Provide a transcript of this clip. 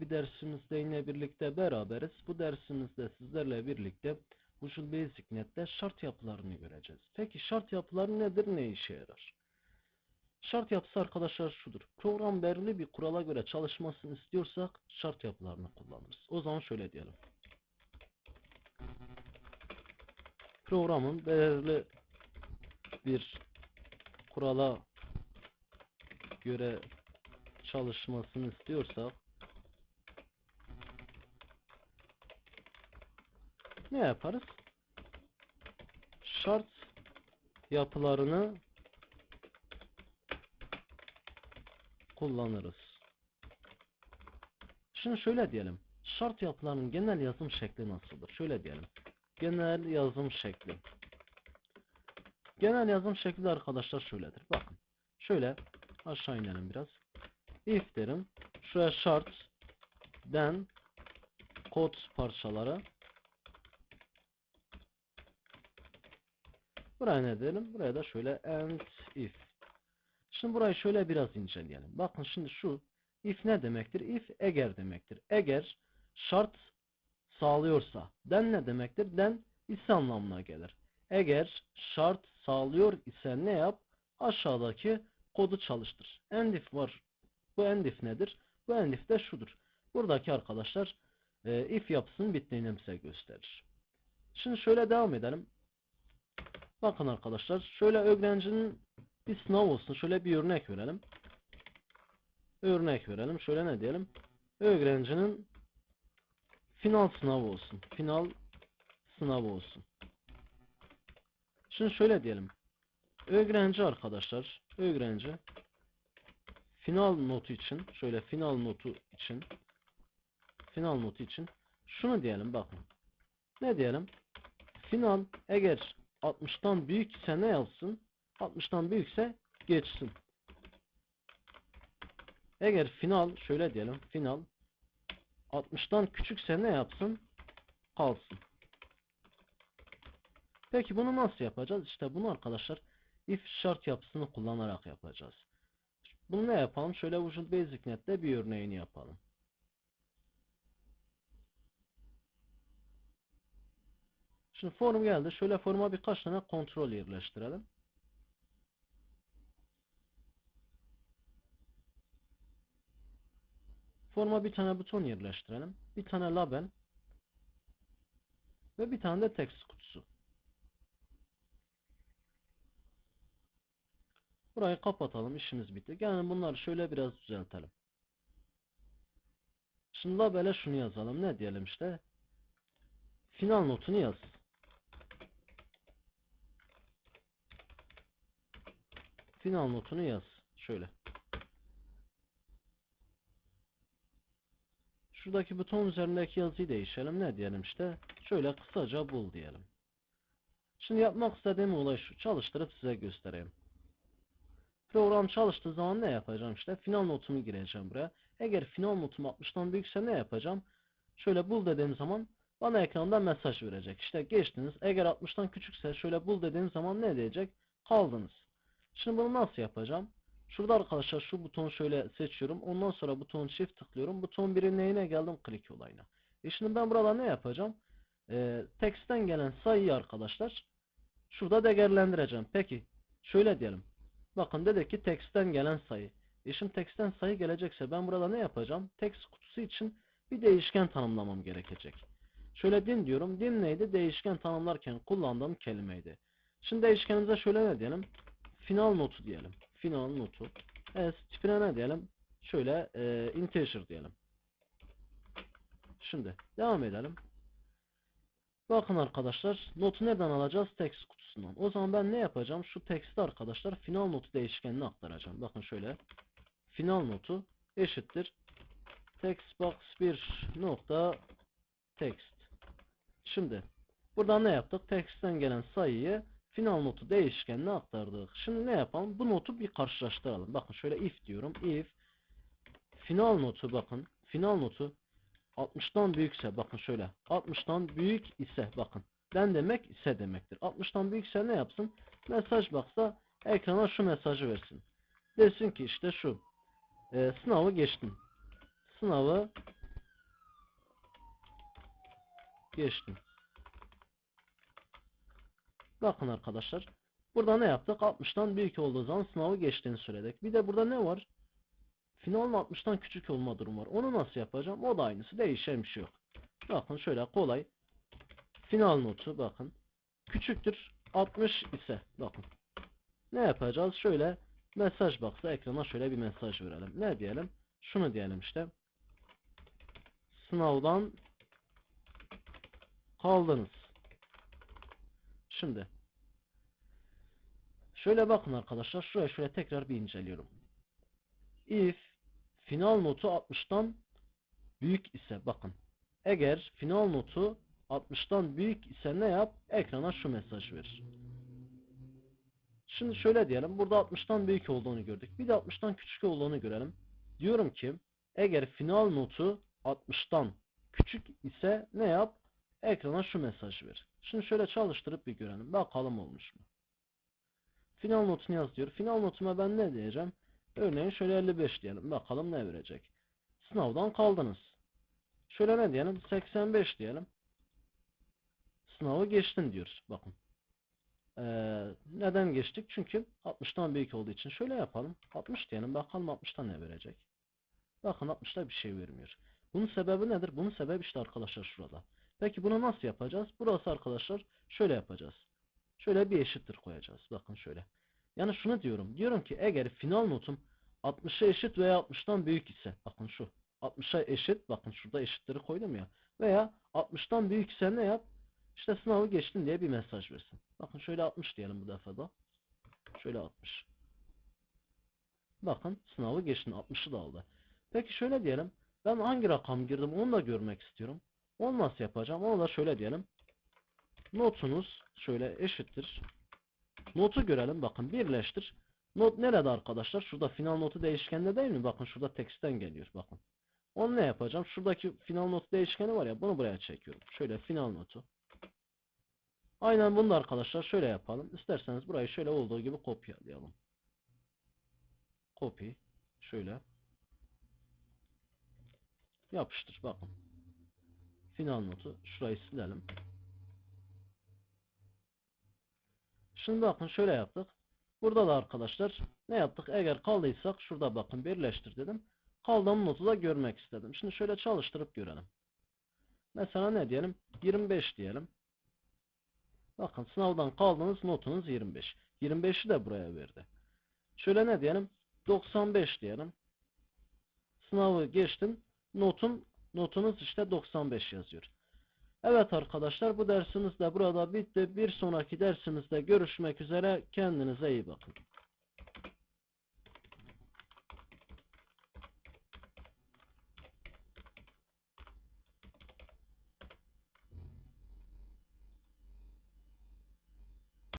bir dersimizde yine birlikte beraberiz. Bu dersimizde sizlerle birlikte Visual Basic şart yapılarını göreceğiz. Peki şart yapıları nedir, ne işe yarar? Şart yapısı arkadaşlar şudur. Program belirli bir kurala göre çalışmasını istiyorsak şart yapılarını kullanırız. O zaman şöyle diyelim. Programın belirli bir kurala göre çalışmasını istiyorsak ne yaparız? Şart yapılarını kullanırız. Şimdi şöyle diyelim. Şart yapılarının genel yazım şekli nasıldır? Şöyle diyelim. Genel yazım şekli. Genel yazım şekli arkadaşlar şöyledir. Bakın. Şöyle aşağı inelim biraz. If derim. Şuraya şart den kod parçaları Buraya ne diyelim? Buraya da şöyle and if. Şimdi burayı şöyle biraz inceleyelim. Bakın şimdi şu if ne demektir? If eğer demektir. Eğer şart sağlıyorsa. Den ne demektir? Den ise anlamına gelir. Eğer şart sağlıyor ise ne yap? Aşağıdaki kodu çalıştır. End if var. Bu end if nedir? Bu end if de şudur. Buradaki arkadaşlar e, if yapısının bittiğini bize gösterir. Şimdi şöyle devam edelim. Bakın arkadaşlar şöyle öğrencinin bir sınav olsun. Şöyle bir örnek verelim. Örnek verelim. Şöyle ne diyelim? Öğrencinin final sınavı olsun. Final sınavı olsun. Şimdi şöyle diyelim. Öğrenci arkadaşlar. Öğrenci final notu için şöyle final notu için final notu için şunu diyelim bakın. Ne diyelim? Final eğer 60'tan büyükse ne yazsın? 60'tan büyükse geçsin. Eğer final şöyle diyelim. Final 60'tan küçükse ne yapsın? Kalsın. Peki bunu nasıl yapacağız? İşte bunu arkadaşlar if şart yapısını kullanarak yapacağız. Bunu ne yapalım? Şöyle Visual Basic Net'te bir örneğini yapalım. Şimdi form geldi. Şöyle forma birkaç tane kontrol yerleştirelim. Forma bir tane buton yerleştirelim. Bir tane label. Ve bir tane de text kutusu. Burayı kapatalım. işimiz bitti. Gelin bunları şöyle biraz düzeltelim. Şimdi label'e şunu yazalım. Ne diyelim işte? Final notunu yaz. Final notunu yaz. Şöyle. Şuradaki buton üzerindeki yazıyı değişelim. Ne diyelim işte? Şöyle kısaca bul diyelim. Şimdi yapmak istediğim olay şu. Çalıştırıp size göstereyim. Program çalıştığı zaman ne yapacağım işte? Final notumu gireceğim buraya. Eğer final notum 60'tan büyükse ne yapacağım? Şöyle bul dediğim zaman bana ekranda mesaj verecek. İşte geçtiniz. Eğer 60'tan küçükse şöyle bul dediğim zaman ne diyecek? Kaldınız. Şimdi bunu nasıl yapacağım? Şurada arkadaşlar şu butonu şöyle seçiyorum. Ondan sonra buton shift tıklıyorum. Buton 1'in neyine geldim? Click olayına. E şimdi ben burada ne yapacağım? Ee, text'ten gelen sayıyı arkadaşlar şurada değerlendireceğim. Peki şöyle diyelim. Bakın dedik ki text'ten gelen sayı. E şimdi text'ten sayı gelecekse ben burada ne yapacağım? Text kutusu için bir değişken tanımlamam gerekecek. Şöyle din diyorum. Din neydi? Değişken tanımlarken kullandığım kelimeydi. Şimdi değişkenimize şöyle ne diyelim? Final notu diyelim. Final notu. Evet, tipine ne diyelim? Şöyle e, integer diyelim. Şimdi devam edelim. Bakın arkadaşlar notu nereden alacağız? Text kutusundan. O zaman ben ne yapacağım? Şu text'i arkadaşlar final notu değişkenine aktaracağım. Bakın şöyle. Final notu eşittir. Textbox 1 nokta text. Şimdi buradan ne yaptık? Text'ten gelen sayıyı Final notu değişkenine aktardık. Şimdi ne yapalım? Bu notu bir karşılaştıralım. Bakın şöyle if diyorum. If final notu bakın. Final notu 60'tan büyükse bakın şöyle. 60'tan büyük ise bakın. Den demek ise demektir. 60'tan büyükse ne yapsın? Mesaj baksa ekrana şu mesajı versin. Desin ki işte şu. E, sınavı geçtim. Sınavı geçtim. Bakın arkadaşlar. Burada ne yaptık? 60'tan büyük olduğu zaman sınavı geçtiğini söyledik. Bir de burada ne var? Finalin 60'tan küçük olma durumu var. Onu nasıl yapacağım? O da aynısı. Değişen bir şey yok. Bakın şöyle kolay. Final notu bakın. Küçüktür 60 ise bakın. Ne yapacağız? Şöyle mesaj box'a ekrana şöyle bir mesaj verelim. Ne diyelim? Şunu diyelim işte. Sınavdan kaldınız. Şimdi şöyle bakın arkadaşlar. Şuraya şöyle tekrar bir inceliyorum. If final notu 60'tan büyük ise bakın. Eğer final notu 60'tan büyük ise ne yap? Ekrana şu mesaj verir. Şimdi şöyle diyelim. Burada 60'tan büyük olduğunu gördük. Bir de 60'tan küçük olduğunu görelim. Diyorum ki eğer final notu 60'tan küçük ise ne yap? Ekrana şu mesaj ver. Şimdi şöyle çalıştırıp bir görelim. Bakalım olmuş mu? Final notunu yaz diyor. Final notuma ben ne diyeceğim? Örneğin şöyle 55 diyelim. Bakalım ne verecek? Sınavdan kaldınız. Şöyle ne diyelim? 85 diyelim. Sınavı geçtin diyor. Bakın. Ee, neden geçtik? Çünkü 60'tan büyük olduğu için. Şöyle yapalım. 60 diyelim. Bakalım 60'tan ne verecek? Bakın 60'ta bir şey vermiyor. Bunun sebebi nedir? Bunun sebebi işte arkadaşlar şurada. Peki bunu nasıl yapacağız? Burası arkadaşlar şöyle yapacağız. Şöyle bir eşittir koyacağız. Bakın şöyle. Yani şunu diyorum. Diyorum ki eğer final notum 60'a eşit veya 60'tan büyük ise bakın şu 60'a eşit bakın şurada eşitleri koydum ya veya 60'tan büyük ise ne yap? İşte sınavı geçtin diye bir mesaj versin. Bakın şöyle 60 diyelim bu defa da. Şöyle 60. Bakın sınavı geçtin 60'ı da aldı. Peki şöyle diyelim. Ben hangi rakam girdim onu da görmek istiyorum. Onu nasıl yapacağım? Onu da şöyle diyelim. Notunuz şöyle eşittir. Notu görelim. Bakın birleştir. Not nerede arkadaşlar? Şurada final notu değişkende değil mi? Bakın şurada teksten geliyor. Bakın. Onu ne yapacağım? Şuradaki final notu değişkeni var ya bunu buraya çekiyorum. Şöyle final notu. Aynen bunu da arkadaşlar şöyle yapalım. İsterseniz burayı şöyle olduğu gibi kopyalayalım. Copy. Şöyle. Yapıştır. Bakın. Final notu. Şurayı silelim. Şimdi bakın şöyle yaptık. Burada da arkadaşlar ne yaptık? Eğer kaldıysak şurada bakın birleştir dedim. Kaldığım notu da görmek istedim. Şimdi şöyle çalıştırıp görelim. Mesela ne diyelim? 25 diyelim. Bakın sınavdan kaldığınız notunuz 25. 25'i de buraya verdi. Şöyle ne diyelim? 95 diyelim. Sınavı geçtin. Notun notunuz işte 95 yazıyor. Evet arkadaşlar bu dersimiz de burada bitti. Bir sonraki dersimizde görüşmek üzere. Kendinize iyi bakın.